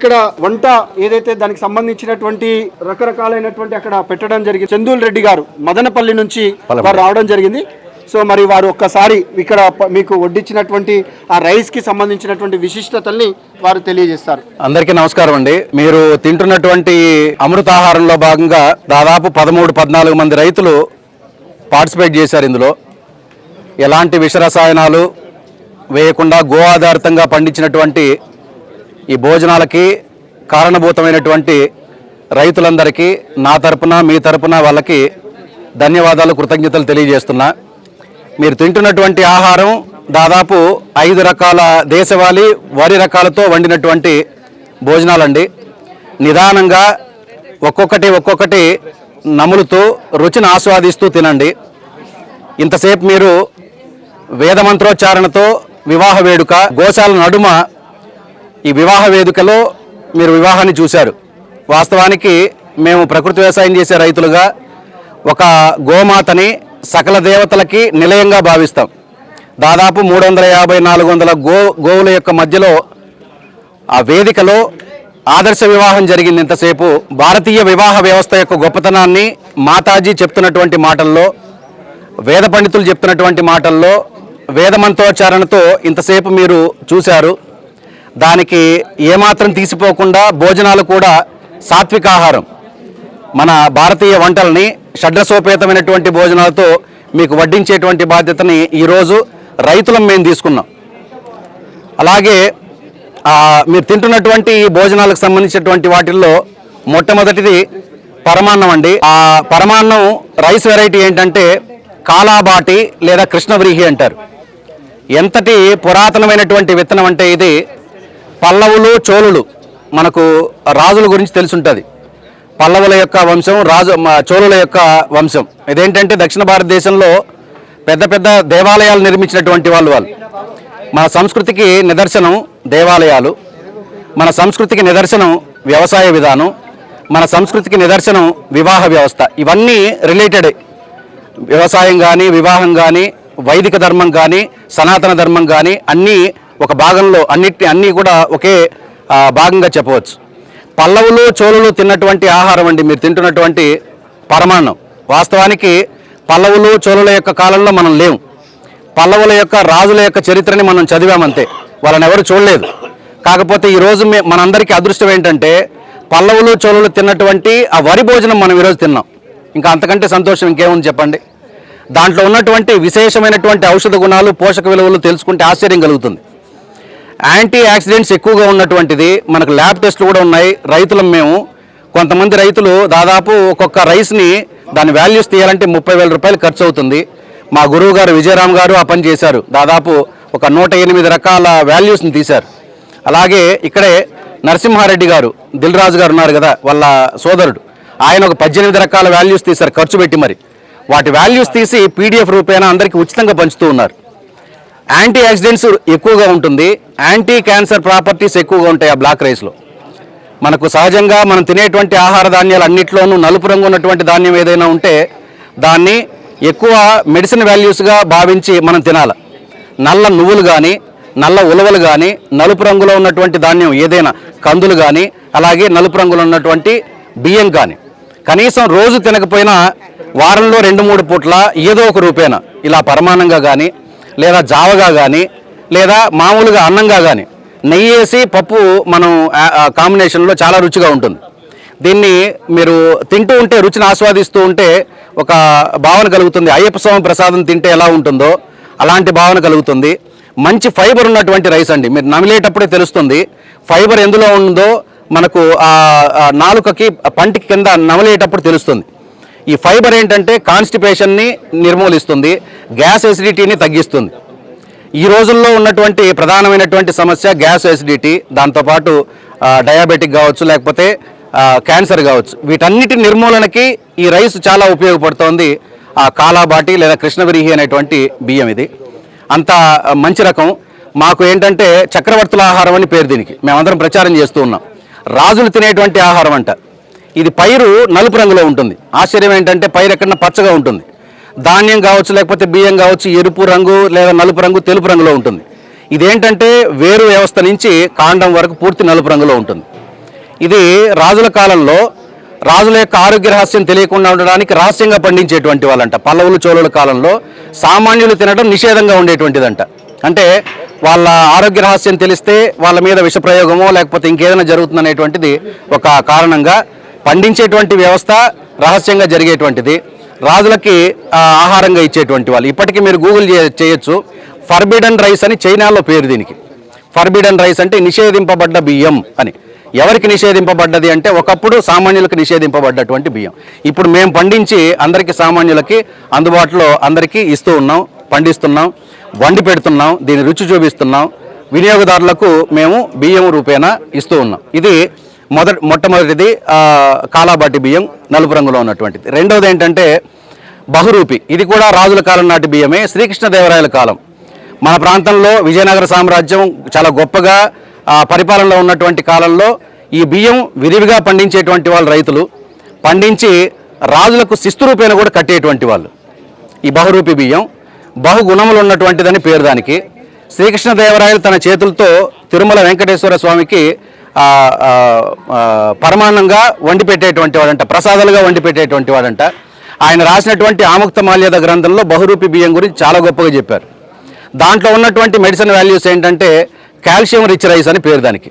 ఇక్కడ వంట ఏదైతే దానికి సంబంధించినటువంటి రకరకాలైనటువంటి అక్కడ పెట్టడం జరిగింది. చందూల్ రెడ్డి గారు మదనపల్లి నుంచి వారు రావడం జరిగింది. సో మరి వారు ఒక్కసారి ఇక్కడ మీకు వడ్డించినటువంటి ఆ రైస్కి సంబంధించినటువంటి విశిష్టతల్ని వారు తెలియజేస్తారు. అందరికీ నమస్కారం అండి. మీరు తింటున్నటువంటి అమృతాహారంలో భాగంగా దాదాపు పదమూడు పద్నాలుగు మంది రైతులు పార్టిసిపేట్ చేశారు ఇందులో. ఎలాంటి విష రసాయనాలు వేయకుండా గో ఆధారితంగా పండించినటువంటి ఈ భోజనాలకి కారణభూతమైనటువంటి రైతులందరికీ నా తరపున మీ తరపున వాళ్ళకి ధన్యవాదాలు కృతజ్ఞతలు తెలియజేస్తున్నా. మీరు తింటున్నటువంటి ఆహారం దాదాపు ఐదు రకాల దేశవాళీ వరి రకాలతో వండినటువంటి భోజనాలండి. నిదానంగా ఒక్కొక్కటి ఒక్కొక్కటి నములుతూ రుచిని ఆస్వాదిస్తూ తినండి. ఇంతసేపు మీరు వేదమంత్రోచ్చారణతో వివాహ వేడుక గోశాల నడుమ ఈ వివాహ వేదికలో మీరు వివాహాన్ని చూశారు. వాస్తవానికి మేము ప్రకృతి వ్యవసాయం చేసే రైతులుగా ఒక గోమాతని సకల దేవతలకి నిలయంగా భావిస్తాం. దాదాపు మూడు వందల యాభై నాలుగు వందల గో గోవుల యొక్క మధ్యలో ఆ వేదికలో ఆదర్శ వివాహం జరిగింది ఇంతసేపు భారతీయ వివాహ వ్యవస్థ యొక్క గొప్పతనాన్ని మాతాజీ చెప్తున్నటువంటి మాటల్లో వేద పండితులు చెప్తున్నటువంటి మాటల్లో వేదమంత్రోచ్చారణతో ఇంతసేపు మీరు చూశారు. దానికి ఏమాత్రం తీసిపోకుండా భోజనాలు కూడా సాత్విక ఆహారం. మన భారతీయ వంటల్ని షడ్రసోపేతమైనటువంటి భోజనాలతో మీకు వడ్డించేటువంటి బాధ్యతని ఈరోజు రైతులం మేము తీసుకున్నాం. అలాగే మీరు తింటున్నటువంటి ఈ భోజనాలకు సంబంధించినటువంటి వాటిల్లో మొట్టమొదటిది పరమాన్నం అండి. ఆ పరమాన్నం రైస్ వెరైటీ ఏంటంటే కాలాబాటి లేదా కృష్ణవ్రీహి అంటారు. ఎంతటి పురాతనమైనటువంటి విత్తనం అంటే ఇది పల్లవులు చోళులు మనకు రాజుల గురించి తెలుసుంటుంది. పల్లవుల యొక్క వంశం రాజు చోళుల యొక్క వంశం. ఇదేంటంటే దక్షిణ భారతదేశంలో పెద్ద పెద్ద దేవాలయాలు నిర్మించినటువంటి వాళ్ళు వాళ్ళు. మన సంస్కృతికి నిదర్శనం దేవాలయాలు. మన సంస్కృతికి నిదర్శనం వ్యవసాయ విధానం. మన సంస్కృతికి నిదర్శనం వివాహ వ్యవస్థ. ఇవన్నీ రిలేటెడే వ్యవసాయం కానీ వివాహం కానీ వైదిక ధర్మం కానీ సనాతన ధర్మం కానీ అన్నీ ఒక భాగంలో అన్నిటి అన్నీ కూడా ఒకే భాగంగా చెప్పవచ్చు. పల్లవులు చోళులు తిన్నటువంటి ఆహారం అండి. మీరు తింటున్నటువంటి పరమాన్నం. వాస్తవానికి పల్లవులు చోళుల యొక్క కాలంలో మనం లేవు పల్లవుల యొక్క రాజుల యొక్క చరిత్రని మనం చదివామంతే. వాళ్ళని ఎవరు చూడలేదు. కాకపోతే ఈరోజు మే మనందరికీ అదృష్టం ఏంటంటే పల్లవులు చోళులు తిన్నటువంటి ఆ వరి భోజనం మనం ఈరోజు తిన్నాం. ఇంకా అంతకంటే సంతోషం ఇంకేముంది చెప్పండి? దాంట్లో ఉన్నటువంటి విశేషమైనటువంటి ఔషధ గుణాలు పోషక విలువలు తెలుసుకుంటే ఆశ్చర్యం కలుగుతుంది. యాంటీ యాక్సిడెంట్స్ ఎక్కువగా ఉన్నటువంటిది. మనకు ల్యాబ్ టెస్ట్లు కూడా ఉన్నాయి. రైతులం మేము. కొంతమంది రైతులు దాదాపు ఒక్కొక్క రైస్ని దాని వాల్యూస్ తీయాలంటే ముప్పై వేల రూపాయలు ఖర్చు అవుతుంది మా గురువు గారు విజయరామ్ గారు ఆ పని చేశారు. దాదాపు ఒక నూట ఎనిమిది రకాల వాల్యూస్ని తీశారు. అలాగే ఇక్కడే నరసింహారెడ్డి గారు దిల్ రాజు గారు ఉన్నారు కదా వాళ్ళ సోదరుడు. ఆయన ఒక పద్దెనిమిది రకాల వాల్యూస్ తీశారు ఖర్చు పెట్టి మరి. వాటి వాల్యూస్ తీసి పీడిఎఫ్ రూపేణా అందరికీ ఉచితంగా పంచుతూ ఉన్నారు. యాంటీ యాక్సిడెంట్స్ ఎక్కువగా ఉంటుంది. యాంటీ క్యాన్సర్ ప్రాపర్టీస్ ఎక్కువగా ఉంటాయి ఆ బ్లాక్ రైస్లో మనకు సహజంగా మనం తినేటువంటి ఆహార ధాన్యాలు అన్నిట్లోనూ నలుపు రంగు ఉన్నటువంటి ధాన్యం ఏదైనా ఉంటే దాన్ని ఎక్కువ మెడిసిన్ వాల్యూస్గా భావించి మనం తినాలి. నల్ల నువ్వులు కానీ నల్ల ఉలవలు కానీ నలుపు రంగులో ఉన్నటువంటి ధాన్యం ఏదైనా కందులు కానీ అలాగే నలుపు రంగులో ఉన్నటువంటి బియ్యం కానీ కనీసం రోజు తినకపోయినా వారంలో రెండు మూడు పూట్ల ఏదో ఒక రూపేణ ఇలా పరమాణంగా కానీ లేదా జావగా కానీ లేదా మామూలుగా అన్నంగా కానీ నెయ్యి వేసి పప్పు మనం కాంబినేషన్లో చాలా రుచిగా ఉంటుంది. దీన్ని మీరు తింటూ ఉంటే రుచిని ఆస్వాదిస్తూ ఉంటే ఒక భావన కలుగుతుంది. అయ్యప్ప స్వామి ప్రసాదం తింటే ఎలా ఉంటుందో అలాంటి భావన కలుగుతుంది. మంచి ఫైబర్ ఉన్నటువంటి రైస్ అండి. మీరు నమిలేటప్పుడే తెలుస్తుంది ఫైబర్ ఎందులో ఉందో మనకు ఆ ఆ నాలుకకి పంటికి కింద నమిలేటప్పుడు తెలుస్తుంది. ఈ ఫైబర్ ఏంటంటే కాన్స్టిపేషన్ని నిర్మూలిస్తుంది గ్యాస్ ఎసిడిటీని తగ్గిస్తుంది. ఈ రోజుల్లో ఉన్నటువంటి ప్రధానమైనటువంటి సమస్య గ్యాస్ ఎసిడిటీ దాంతోపాటు డయాబెటిక్ కావచ్చు లేకపోతే క్యాన్సర్ కావచ్చు. వీటన్నిటి నిర్మూలనకి ఈ రైస్ చాలా ఉపయోగపడుతోంది. ఆ కాలాబాటి లేదా కృష్ణవిరిహి అనేటువంటి బియ్యం ఇది. అంత మంచి రకం. మాకు ఏంటంటే చక్రవర్తుల ఆహారం అని పేరు దీనికి. మేమందరం ప్రచారం చేస్తూ ఉన్నాం. రాజులు తినేటువంటి ఆహారం అంట. ఇది పైరు నలుపు రంగులో ఉంటుంది. ఆశ్చర్యం ఏంటంటే పైరు ఎక్కడన్నా పచ్చగా ఉంటుంది. ధాన్యం కావచ్చు లేకపోతే బియ్యం కావచ్చు ఎరుపు రంగు లేదా నలుపు రంగు తెలుపు రంగులో ఉంటుంది. ఇదేంటంటే వేరు వ్యవస్థ నుంచి కాండం వరకు పూర్తి నలుపు రంగులో ఉంటుంది. ఇది రాజుల కాలంలో రాజుల యొక్క ఆరోగ్య రహస్యం తెలియకుండా ఉండడానికి రహస్యంగా పండించేటువంటి వాళ్ళంట. పల్లవులు చోళుల కాలంలో సామాన్యులు తినడం నిషేధంగా ఉండేటువంటిదంట. అంటే వాళ్ళ ఆరోగ్య రహస్యం తెలిస్తే వాళ్ళ మీద విషప్రయోగమో లేకపోతే ఇంకేదైనా జరుగుతుందనేటువంటిది ఒక కారణంగా పండించేటువంటి వ్యవస్థ రహస్యంగా జరిగేటువంటిది. రాజులకి ఆహారంగా ఇచ్చేటువంటి వాళ్ళు. ఇప్పటికీ మీరు గూగుల్ చే- చేయొచ్చు. ఫర్బిడన్ రైస్ అని చైనాలో పేరు దీనికి. ఫర్బిడన్ రైస్ అంటే నిషేధింపబడ్డ బియ్యం అని. ఎవరికి నిషేధింపబడ్డది అంటే ఒకప్పుడు సామాన్యులకు నిషేధింపబడ్డటువంటి బియ్యం. ఇప్పుడు మేము పండించి అందరికీ సామాన్యులకి అందుబాటులో అందరికీ ఇస్తూ ఉన్నాం పండిస్తున్నాం వండి పెడుతున్నాం దీని రుచి చూపిస్తున్నాం వినియోగదారులకు మేము బియ్యం రూపేణా ఇస్తూ ఉన్నాం. ఇది మొదటి మొట్టమొదటిది కాలాబాటి బియ్యం నలుపు రంగులో ఉన్నటువంటిది. రెండవది ఏంటంటే బహురూపి. ఇది కూడా రాజుల కాలం నాటి బియ్యమే శ్రీకృష్ణదేవరాయల కాలం. మన ప్రాంతంలో విజయనగర సామ్రాజ్యం చాలా గొప్పగా పరిపాలనలో ఉన్నటువంటి కాలంలో ఈ బియ్యం విరివిగా పండించేటువంటి వాళ్ళు రైతులు. పండించి రాజులకు శిస్తు రూపేణ కూడా కట్టేటువంటి వాళ్ళు. ఈ బహురూపి బియ్యం బహుగుణములు ఉన్నటువంటిదని పేరు దానికి. శ్రీకృష్ణదేవరాయలు తన చేతులతో తిరుమల వెంకటేశ్వర స్వామికి పరమాన్నంగా వండి పెట్టేటువంటి వాడంట ప్రసాదాలుగా వండి పెట్టేటువంటి వాడంట. ఆయన రాసినటువంటి ఆముక్త మాల్యద గ్రంథంలో బహురూపి బియ్యం గురించి చాలా గొప్పగా చెప్పారు. దాంట్లో ఉన్నటువంటి మెడిసిన్ వాల్యూస్ ఏంటంటే కాల్షియం రిచ్ రైస్ అని పేరు దానికి.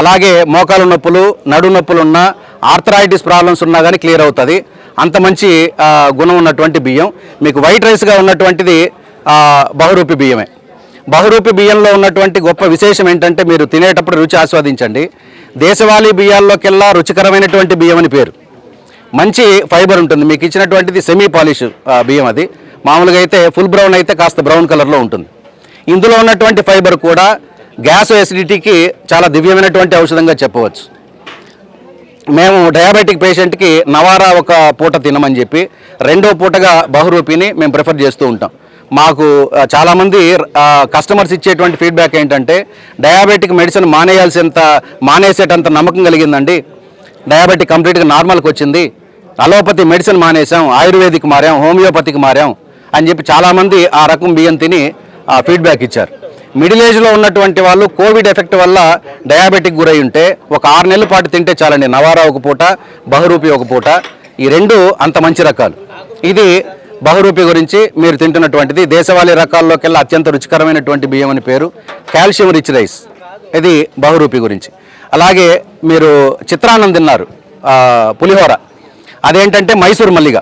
అలాగే మోకాలు నొప్పులు నడు నొప్పులు ఉన్నా ఆర్థరైటిస్ ప్రాబ్లమ్స్ ఉన్నా కానీ క్లియర్ అవుతుంది. అంత మంచి గుణం ఉన్నటువంటి బియ్యం. మీకు వైట్ రైస్గా ఉన్నటువంటిది బహురూపి బియ్యమే. బహురూపి బియ్యంలో ఉన్నటువంటి గొప్ప విశేషం ఏంటంటే మీరు తినేటప్పుడు రుచి ఆస్వాదించండి. దేశవాళీ బియ్యాల్లోకెల్లా రుచికరమైనటువంటి బియ్యం అని పేరు. మంచి ఫైబర్ ఉంటుంది. మీకు ఇచ్చినటువంటిది సెమీ పాలిష్ బియ్యం అది. మామూలుగా అయితే ఫుల్ బ్రౌన్ అయితే కాస్త బ్రౌన్ కలర్లో ఉంటుంది. ఇందులో ఉన్నటువంటి ఫైబర్ కూడా గ్యాస్ ఎసిడిటీకి చాలా దివ్యమైనటువంటి ఔషధంగా చెప్పవచ్చు. మేము డయాబెటిక్ పేషెంట్కి నవారా ఒక పూట తినమని చెప్పి రెండో పూటగా బహురూపిని మేము ప్రిఫర్ చేస్తూ ఉంటాం. మాకు చాలామంది కస్టమర్స్ ఇచ్చేటువంటి ఫీడ్బ్యాక్ ఏంటంటే డయాబెటిక్ మెడిసిన్ మానేయాల్సినంత మానేసేటంత నమ్మకం కలిగిందండి. డయాబెటిక్ కంప్లీట్గా నార్మల్కి వచ్చింది. అలోపతి మెడిసిన్ మానేసాం ఆయుర్వేదిక్ మారాం హోమియోపతికి మారాం అని చెప్పి చాలామంది ఆ రకం బియ్యం తిని ఆ ఫీడ్బ్యాక్ ఇచ్చారు. మిడిల్ ఏజ్లో ఉన్నటువంటి వాళ్ళు కోవిడ్ ఎఫెక్ట్ వల్ల డయాబెటిక్ గురై ఉంటే ఒక ఆరు నెలల పాటు తింటే చాలండి. నవారా ఒక పూట బహురూపి ఒక పూట. ఈ రెండు అంత మంచి రకాలు. ఇది బహురూపి గురించి మీరు తింటున్నటువంటిది దేశవాళీ రకాల్లోకెల్లా అత్యంత రుచికరమైనటువంటి బియ్యం అని పేరు. Calcium rich rice. ఇది బహురూపి గురించి. అలాగే మీరు చిత్రాన్నం తిన్నారు పులిహోర. అదేంటంటే మైసూర్ మల్లిగ.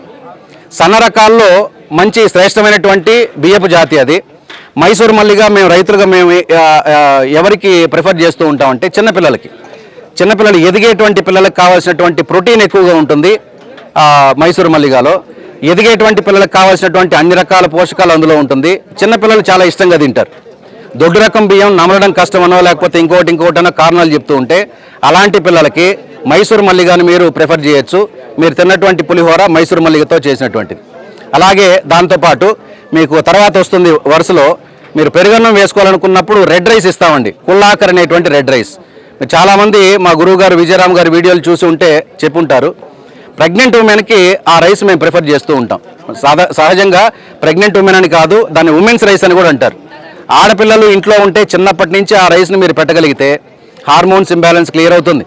సన్న రకాల్లో మంచి శ్రేష్టమైనటువంటి బియ్యపు జాతి అది. మైసూర్ మల్లిగా మేము రైతులుగా మేము ఎవరికి ప్రిఫర్ చేస్తూ ఉంటామంటే చిన్నపిల్లలకి చిన్నపిల్లలు ఎదిగేటువంటి పిల్లలకు కావాల్సినటువంటి ప్రోటీన్ ఎక్కువగా ఉంటుంది మైసూర్ మల్లిగాలో. ఎదిగేటువంటి పిల్లలకు కావాల్సినటువంటి అన్ని రకాల పోషకాలు అందులో ఉంటుంది. చిన్నపిల్లలు చాలా ఇష్టంగా తింటారు. దొడ్డు రకం బియ్యం నమలడం కష్టమనో లేకపోతే ఇంకోటి ఇంకోటనో కారణాలు చెప్తూ ఉంటే అలాంటి పిల్లలకి మైసూర్ మల్లిగాను మీరు ప్రిఫర్ చేయొచ్చు. మీరు తిన్నటువంటి పులిహోర మైసూర్ మల్లిగతో చేసినటువంటిది. అలాగే దాంతోపాటు మీకు తర్వాత వస్తుంది వరుసలో మీరు పెరుగన్నం వేసుకోవాలనుకున్నప్పుడు రెడ్ రైస్ ఇస్తామండి. కుల్లాకర్ అనేటువంటి రెడ్ రైస్. చాలామంది మా గురువు గారు విజయరామ్ గారి వీడియోలు చూసి ఉంటే చెప్పుంటారు. ప్రెగ్నెంట్ ఉమెన్కి ఆ రైస్ మేము ప్రిఫర్ చేస్తూ ఉంటాం. సాధ సహజంగా ప్రెగ్నెంట్ ఉమెన్ అని కాదు దాన్ని ఉమెన్స్ రైస్ అని కూడా అంటారు. ఆడపిల్లలు ఇంట్లో ఉంటే చిన్నప్పటి నుంచి ఆ రైస్ని మీరు పెట్టగలిగితే హార్మోన్స్ ఇంబ్యాలెన్స్ క్లియర్ అవుతుంది.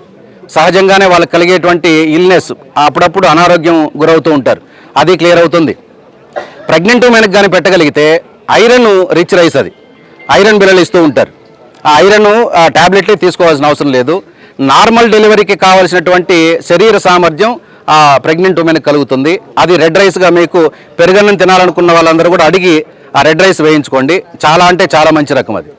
సహజంగానే వాళ్ళకి కలిగేటువంటి ఇల్నెస్ అప్పుడప్పుడు అనారోగ్యం గురవుతూ ఉంటారు. అది క్లియర్ అవుతుంది. ప్రెగ్నెంట్ ఉమెన్కి కానీ పెట్టగలిగితే ఐరన్ రిచ్ రైస్ అది. ఐరన్ బిల్లలు ఇస్తూ ఉంటారు. ఆ ఐరన్ ఆ టాబ్లెట్లే తీసుకోవాల్సిన అవసరం లేదు. నార్మల్ డెలివరీకి కావాల్సినటువంటి శరీర సామర్థ్యం ప్రెగ్నెంట్ ఉమెన్కి కలుగుతుంది. అది రెడ్ రైస్గా మీకు పెరుగన్నం తినాలనుకున్న వాళ్ళందరూ కూడా అడిగి ఆ రెడ్ రైస్ వేయించుకోండి. చాలా అంటే చాలా మంచి రకం అది.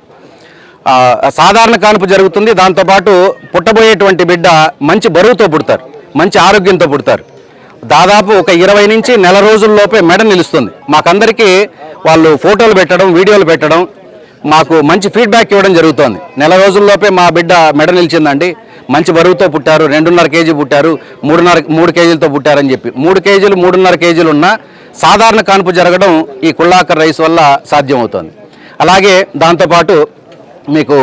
సాధారణ కానుపు జరుగుతుంది. దాంతోపాటు పుట్టబోయేటువంటి బిడ్డ మంచి బరువుతో పుడతారు. మంచి ఆరోగ్యంతో పుడతారు. దాదాపు ఒక ఇరవై నుంచి నెల రోజుల్లోపే మెడ నిలుస్తుంది. మాకందరికీ వాళ్ళు ఫోటోలు పెట్టడం వీడియోలు పెట్టడం మాకు మంచి ఫీడ్బ్యాక్ ఇవ్వడం జరుగుతోంది. నెల రోజుల్లోపే మా బిడ్డ మెడ నిలిచిందండి. మంచి బరువుతో పుట్టారు రెండున్నర కేజీ పుట్టారు మూడున్నర మూడు కేజీలతో పుట్టారని చెప్పి. మూడు కేజీలు మూడున్నర కేజీలు ఉన్న సాధారణ కాన్పు జరగడం ఈ కుళ్ళాకర్ రైస్ వల్ల సాధ్యమవుతోంది. అలాగే దాంతోపాటు మీకు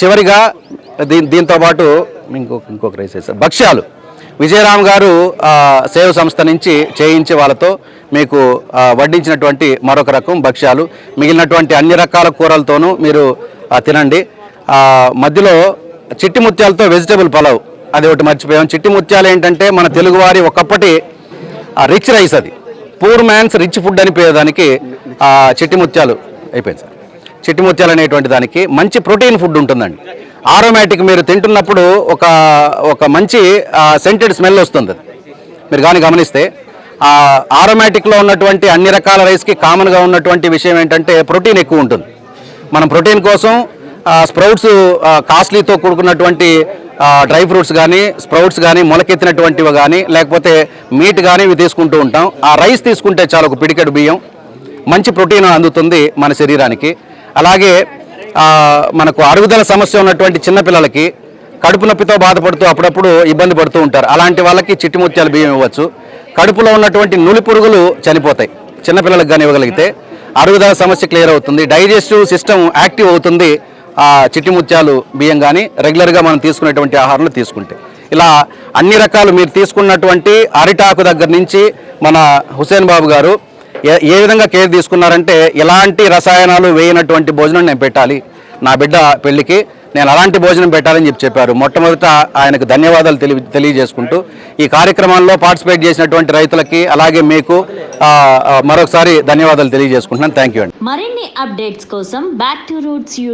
చివరిగా దీని దీంతో పాటు ఇంకొక ఇంకొక రైస్ వేస్తారు భక్ష్యాలు. విజయరామ్ గారు సేవ సంస్థ నుంచి చేయించి వాళ్ళతో మీకు వడ్డించినటువంటి మరొక రకం భక్ష్యాలు మిగిలినటువంటి అన్ని రకాల కూరలతోనూ మీరు తినండి. మధ్యలో చిట్టి ముత్యాలతో వెజిటేబుల్ పలావ్ అది ఒకటి మర్చిపోయాం. చిట్టి ముత్యాలు ఏంటంటే మన తెలుగువారి ఒకప్పటి రిచ్ రైస్ అది. పూర్ మ్యాన్స్ రిచ్ ఫుడ్ అని పేదానికి చిట్టి ముత్యాలు అయిపోయింది సార్. చిట్టి ముత్యాలు అనేటువంటి దానికి మంచి ప్రోటీన్ ఫుడ్ ఉంటుందండి. ఆరోమేటిక్ మీరు తింటున్నప్పుడు ఒక ఒక మంచి సెంటెడ్ స్మెల్ వస్తుంది. మీరు కానీ గమనిస్తే ఆరోమేటిక్లో ఉన్నటువంటి అన్ని రకాల రైస్కి కామన్గా ఉన్నటువంటి విషయం ఏంటంటే ప్రోటీన్ ఎక్కువ ఉంటుంది. మనం ప్రోటీన్ కోసం స్ప్రౌట్స్ కాస్ట్లీతో కూడుకున్నటువంటి డ్రై ఫ్రూట్స్ కానీ స్ప్రౌట్స్ కానీ మొలకెత్తినటువంటివి కానీ లేకపోతే మీట్ కానీ ఇవి తీసుకుంటూ ఉంటాం. ఆ రైస్ తీసుకుంటే చాలు ఒక పిడికెడు బియ్యం. మంచి ప్రోటీన్ అందుతుంది మన శరీరానికి. అలాగే మనకు అరుగుదల సమస్య ఉన్నటువంటి చిన్నపిల్లలకి కడుపు నొప్పితో బాధపడుతూ అప్పుడప్పుడు ఇబ్బంది పడుతూ ఉంటారు. అలాంటి వాళ్ళకి చిట్టిముత్యాలు బియ్యం ఇవ్వచ్చు. కడుపులో ఉన్నటువంటి నులి పురుగులు చనిపోతాయి. చిన్నపిల్లలకు కానీ ఇవ్వగలిగితే అరుగుదల సమస్య క్లియర్ అవుతుంది. డైజెస్టివ్ సిస్టమ్ యాక్టివ్ అవుతుంది. ఆ చిట్టి ముత్యాలు బియ్యం కానీ రెగ్యులర్గా మనం తీసుకునేటువంటి ఆహారంలో తీసుకుంటే. ఇలా అన్ని రకాలు మీరు తీసుకున్నటువంటి అరిటాకు దగ్గర నుంచి మన హుసేన్ బాబు గారు ఏ- ఏ విధంగా కేర్ తీసుకున్నారంటే ఎలాంటి రసాయనాలు వేయనటువంటి భోజనం నేను పెట్టాలి. నా బిడ్డ పెళ్ళికి నేను అలాంటి భోజనం పెట్టాలని చెప్పి చెప్పారు. మొట్టమొదట ఆయనకు ధన్యవాదాలు తెలియ తెలియజేసుకుంటూ ఈ కార్యక్రమాల్లో పార్టిసిపేట్ చేసినటువంటి రైతులకి అలాగే మీకు మరొకసారి ధన్యవాదాలు తెలియజేసుకుంటున్నాను. థ్యాంక్ యూ అండి. మరిన్ని అప్డేట్స్ కోసం బ్యాక్ టు రూట్స్